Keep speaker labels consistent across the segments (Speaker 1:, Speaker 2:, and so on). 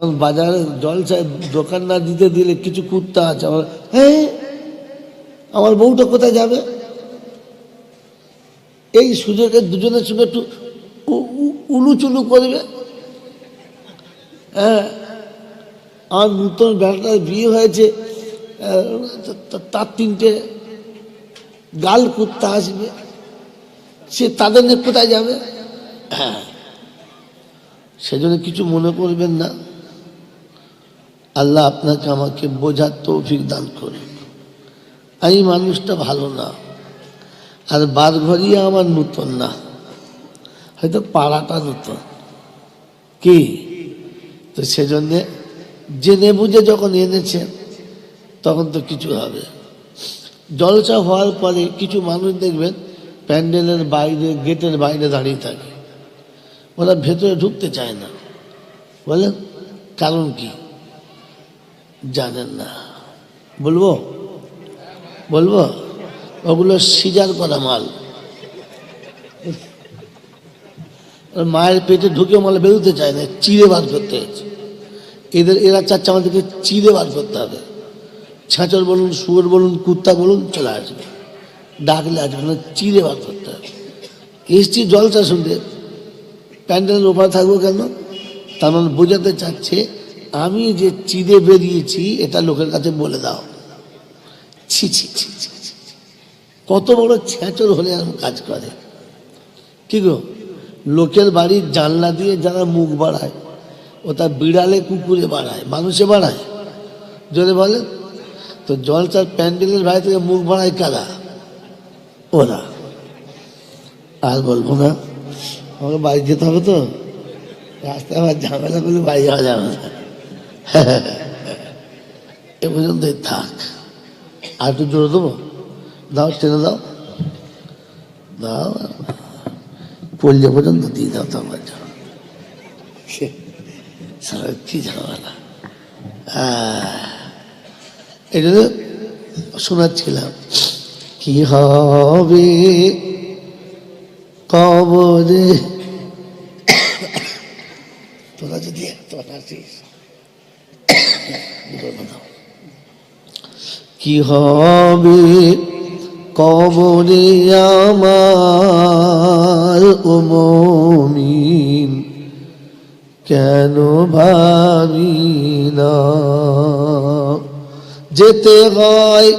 Speaker 1: বাজারে জলসা দোকান না দিতে দিলে কিছু কুত্তা আছে আমার হ্যাঁ আমার বউটা কোথায় যাবে? এই সুযোগে দুজনের সঙ্গে একটু উলুচুলু করবে। হ্যাঁ আমার নূতন বেড়াটার বিয়ে হয়েছে তার তিনটে গাল কুত্তা আসবে, সে তাদের কোথায় যাবে? হ্যাঁ সেজন্য কিছু মনে করবেন না। আল্লাহ আপনাকে আমাকে বোঝার তৌফিক দান করুন। আমি মানুষটা ভালো না। আর বারঘরিয়া আমার নূতন না। হয়তো পাড়াটা নূতন। কি? তো সেজন্যে জেনে বুঝে যখন এনেছেন, তখন তো কিছু হবে। জলসা হওয়ার পরে কিছু মানুষ দেখবেন প্যান্ডেলের বাইরে, গেটের বাইরে দাঁড়িয়ে থাকে। ওরা ভেতরে ঢুকতে চায় না। বলেন, কারণ কি? জানেন না। বলব? বলব? ওগুলো সিজার করা মাল। মায়ের পেটে ঢুকে মাল বেরোতে চায় না, চিড়ে বার করতে। এদের, এরা চাচ্ছে আমাদেরকে চিড়ে বার করতে হবে। ছাঁচর বলুন, শুয়োর বলুন, কুত্তা বলুন, চলে আসবে। ডাকলে আসবে না, চিড়ে বার করতে হবে। এসছি জলসা শুনতে। প্যান্ডেলের ওপরে থাকব কেন? তার মানে বোঝাতে চাচ্ছে আমি যে চিড়ে বেরিয়েছি, এটা লোকের কাছে বলে দাও। ছি ছি ছি ছি। কত বড় ছ্যাঁচর হলে এরকম কাজ করে। কি গো? লোকের বাড়ির জানলা দিয়ে যারা মুখ বাড়ায় ওটা বিড়ালে কুকুরে বাড়ায়, মানুষে বাড়ায়। যদি বলেন তো জলচার প্যান্ডেলের ভাই থেকে মুখ বাড়ায় কারা? ওরা। আর বলব না, আমাকে বাড়ি যেতে হবে তো? রাস্তায় আবার ঝামেলা করলে বাড়ি যাওয়া যাবে না। এ পর্যন্তই থাক। আর একটু জোরে দেবো? দাও, টেনে দাও। দাও। পল্লে পর্যন্ত দিয়ে দাও তো আমার জন্য সারা কি ঝামেলা। এই জন্য শোনাচ্ছিলাম। কি হবে কবরে? তোরা যদি বিপদ দাও। কি হবে কবরে আমার ও কেন ভাবি না? যেতে হয়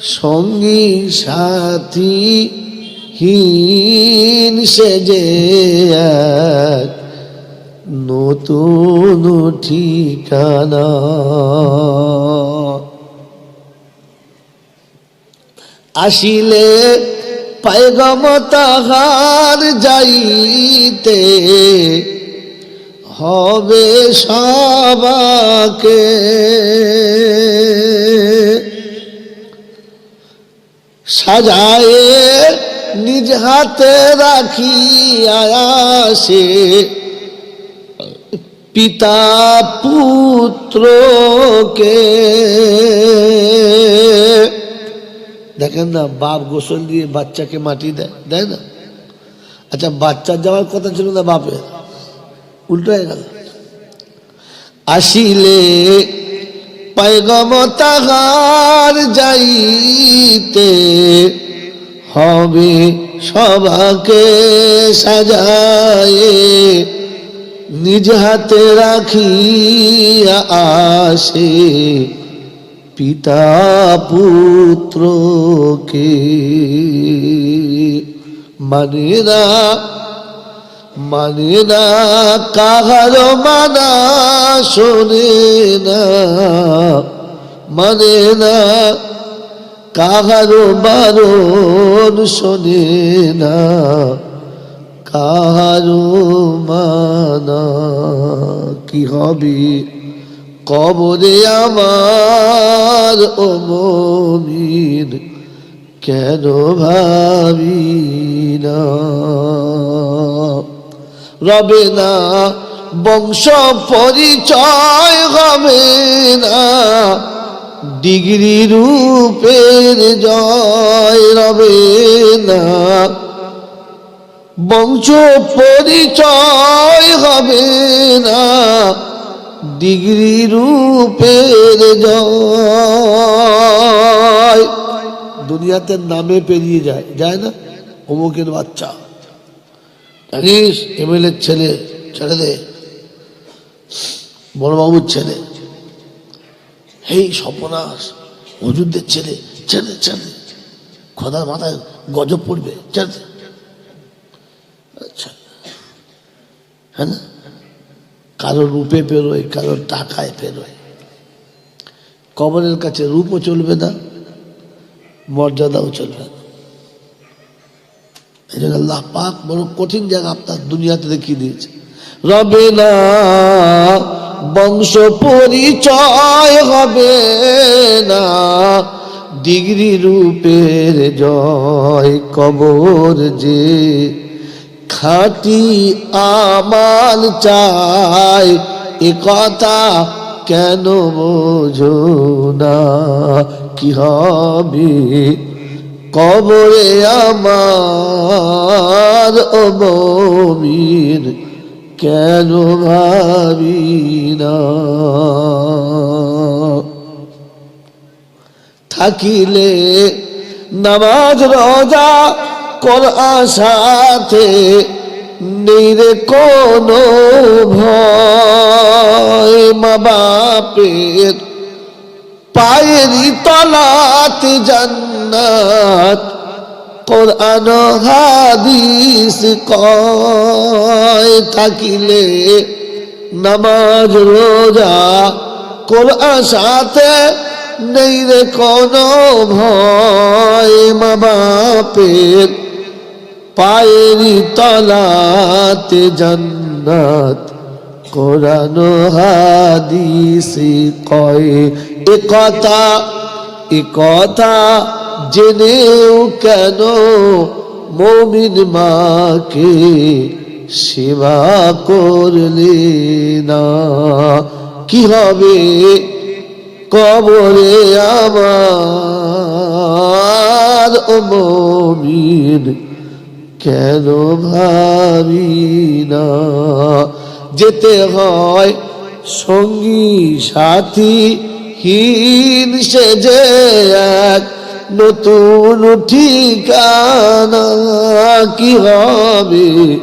Speaker 1: সঙ্গী সাথী, হীন সেজে এক নতুন ঠিকানা। আসিলে পায়গম তাহার যাইতে হবে সবাকে। সাজায়ে নিজ হাতে রাখি আসে পিতা পুত্রকে। দেখেন না, বাপ গোসল দিয়ে বাচ্চাকে মাটি দেয় দেয় না? আচ্ছা বাচ্চার যাওয়ার কথা ছিল না বাপের? উল্টো হয়ে গেল। আসিলে পায়গম তাহার যাইতে হবে সবাকে সাজায়ে। নিজ হাতে রাখি আসে পিতা পুত্রকে। মানে না মানে না কাহার মানা শোনে না। মানে না কাহার বারণ শোনে না। কাহারো মানা কি হবে? কবরে আমার ও মমিন কেন ভাবি না? রবে না, বংশ পরিচয় হবে না। ডিগ্রি রূপের জয় রবে না। বংশ পরিচয় হবে না। ডিগ্রি রূপের জয়। দুনিয়াতে নামে পেরিয়ে যায় যায় না? অমুকের বাচ্চা। জানিস, এমএলএর ছেলে, ছেড়ে দে। বড়বাবুর ছেলে। এই সপনাশ হজুরদের ছেলে, ছেড়ে ছেড়ে খোদার মাথায় গজব পড়বে, ছেড়ে। আচ্ছা। হ্যাঁ কারও রূপে পেরোয় কারও টাকায় পেরোয় কবরের কাছে রূপও চলবে না, মর্যাদাও চলবে না। এই জন্য আল্লাহ পাক বড় কঠিন জায়গা আপনার দুনিয়াতে দেখিয়ে দিয়েছে। রবে না, বংশ পরিচয় হবে না, ডিগ্রি রূপের জয় কবর যে খাটি আমাল চাই, এ কথা কেন বোঝো না? কি হবে? কবরে আমার মমিন কেন ভাবি না? থাকিলে নামাজ, রোজা কোরআন সাথে নেই রে কোনো ভয় মা বাপের পায়েরই তলাত জান্নাত কোরআন হাদিস কয় থাকিলে নামাজ, রোজা, কোরআন সাথে নেই রে কোনো ভয় মা বাপের পায়েরই তলাতে জান্নাত, কোরআন হাদিসে কয়, এ কথা এ কথা জেনেও কেন মমিন মাকে সেবা করলে না? কি হবে কবরে আমার ও মমিন কেন ভাবি না? যেতে হয় সঙ্গী, সাথী, হীন সে যে এক নতুন ঠিকানা কি হবে?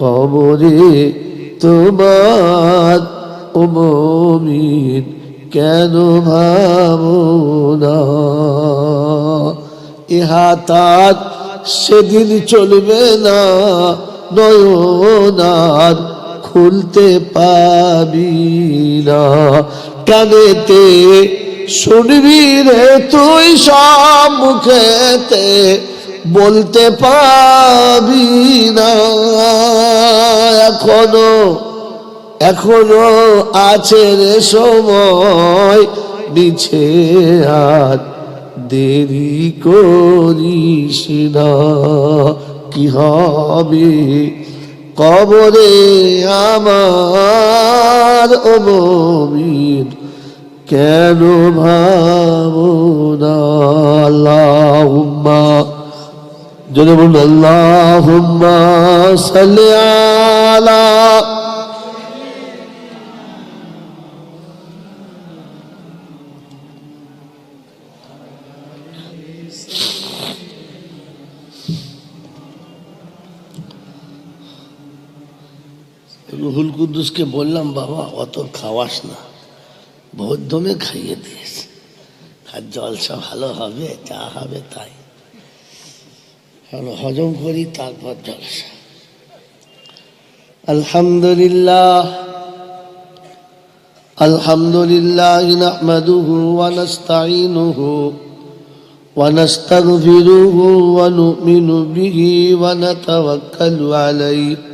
Speaker 1: কবরে তোমার ও মমিন কেন ভাবো না? ইহা তার সেদিন চলবে না নয়নার খুলতে পাবি না। কানেতে শুনবি রে তুই সব মুখেতে, বলতে পাবি না। এখনও এখনও আছে রে সময় নিচে আর দেরি করিস না, কি হবে? কবরে আমার অমীর কেন ভাবো না আল্লাহুম্মা যদি বলুন, আল্লাহুম্মা সাল্লি আলা রুহুল কুদ্দুসকে বললাম, বাবা, অত খাওয়াস না। বৌদ্ধমে খাইয়ে দিয়েছে আর জলসা ভালো হবে, যা হবে তাই। হজম করি, তারপর জলসা। আলহামদুলিল্লাহ। আলহামদুলিল্লাহ নাহমাদুহু ওয়া নাস্তাইনুহু ওয়া নাস্তাগফিরুহু বিহি ওয়া আলাইহি।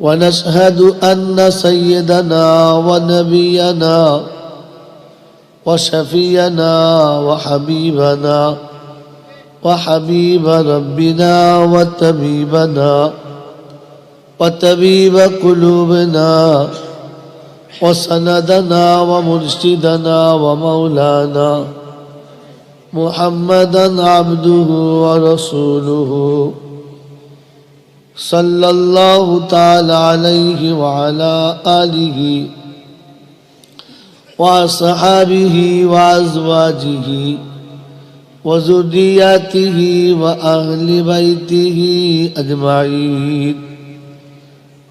Speaker 1: ونشهد أن سيدنا ونبينا وشفينا وحبيبنا وحبيب ربنا وطبيبنا وطبيب قلوبنا وسندنا ومرشدنا ومولانا محمدا عبده ورسوله صلى الله تعالى عليه وعلى آله وأصحابه وأزواجه وذرياته وأهل بيته أجمعين.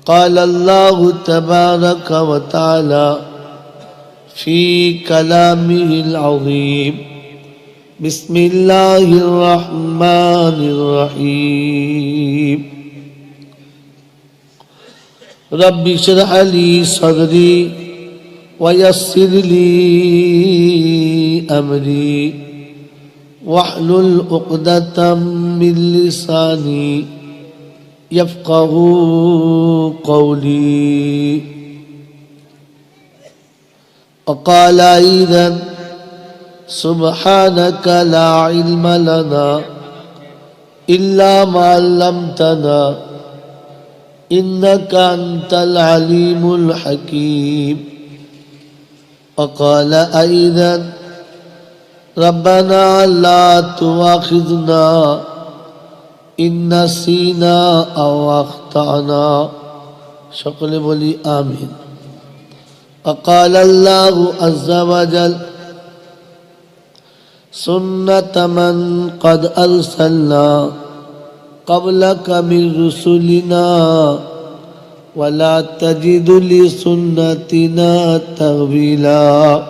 Speaker 1: قال الله تبارك وتعالى في كلامه العظيم بسم الله الرحمن الرحيم. رب اشرح لي صدري ويسر لي أمري واحلل عقدة من لساني يفقه قولي. وقال أيضا سبحانك لا علم لنا إلا ما علمتنا. إنك أنت العليم الحكيم وقال أيضا ربنا لا تواخذنا إن نسينا أو أخطأنا شكل بولي آمين وقال الله عز وجل سنة من قد أرسلنا قبلك من رسلنا ولا تجد لسنتنا تغويلا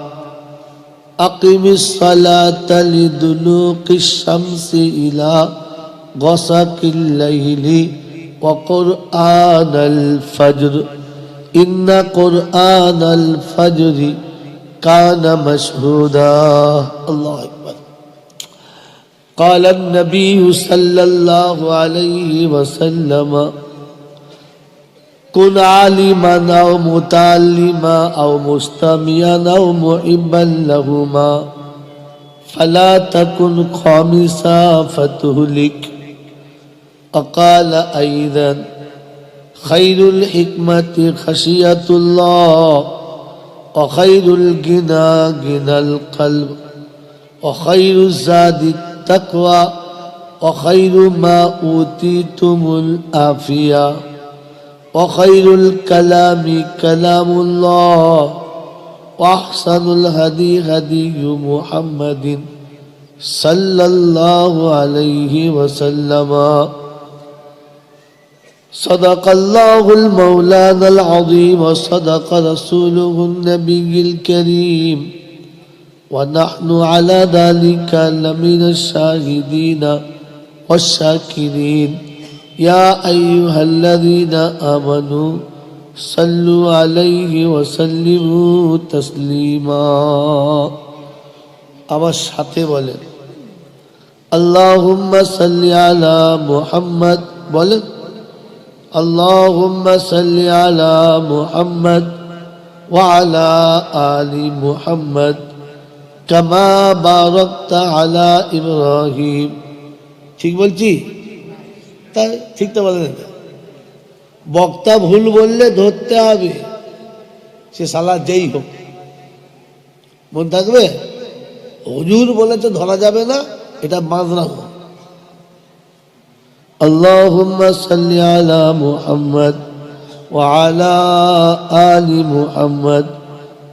Speaker 1: أقم الصلاة لدلوق الشمس إلى غسق الليل وقرآن الفجر إن قرآن الفجر كان مشهودا الله أكبر قال النبي صلى الله عليه وسلم كن عالما أو متعلما أو مستمعا أو محبا لهما فلا تكن خامسا فتهلك. وقال أيضا خير الحكمة خشية الله وخير الغنى غنى القلب وخير الزاد التقوى وخير ما أوتيتم العافية وخير الكلام كلام الله وأحسن الهدي هدي محمد صلى الله عليه وسلم. صدق الله المولانا العظيم وصدق رسوله النبي الكريم. ونحن على ذلك لمن الشاهدين والشاكرين يا أيها الذين آمنوا صلوا عليه وسلموا تسليما আমার সাথে বলেন আল্লাহুম্মা সাল্লি আলা মুহাম্মদ বলেন اللهم صل على محمد وعلى آل محمد كما باركت على إبراهيم ঠিক বলছি তাই ঠিক তো বলেন বক্তা ভুল বললে ধরতে হবে সে সালা যেই হোক মন থাকবে হুজুর বলেছে ধরা যাবে না এটা বাঁধনা হোক اللهم صل على محمد وعلى آل محمد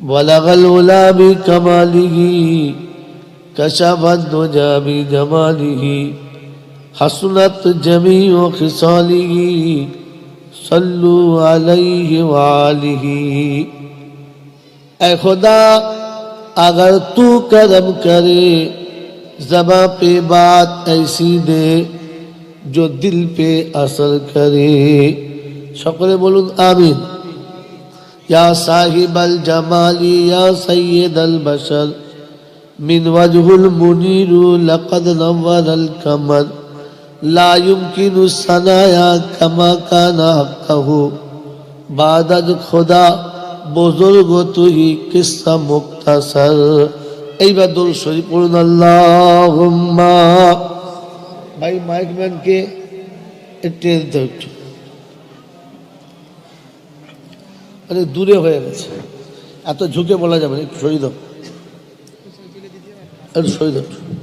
Speaker 1: بلغ الولا بكماله كشف الدجى بجماله حسنت جميع خصاله صلوا عليه وآله اے خدا اگر تو کرم کرے زباں پہ بات ایسی دے جو دل پہ اثر کرے شکر بولوں آمین ইয়া সাহিব আল জামালি ইয়া সৈয়দ আল বশর من وجه المنير لقد نور القمر لا يمكن الثنايا كما كان حقه بعد خدا বুজুর্গ তুই কিসা মুক্তাসর এইবার দোল শরীফ পড়ুন আল্লাহুম্মা ভাই মাইক ম্যানকে একটু দিতে হবে একটু মানে দূরে হয়ে গেছে এত ঝুঁকে বলা যাবে না একটু একটু।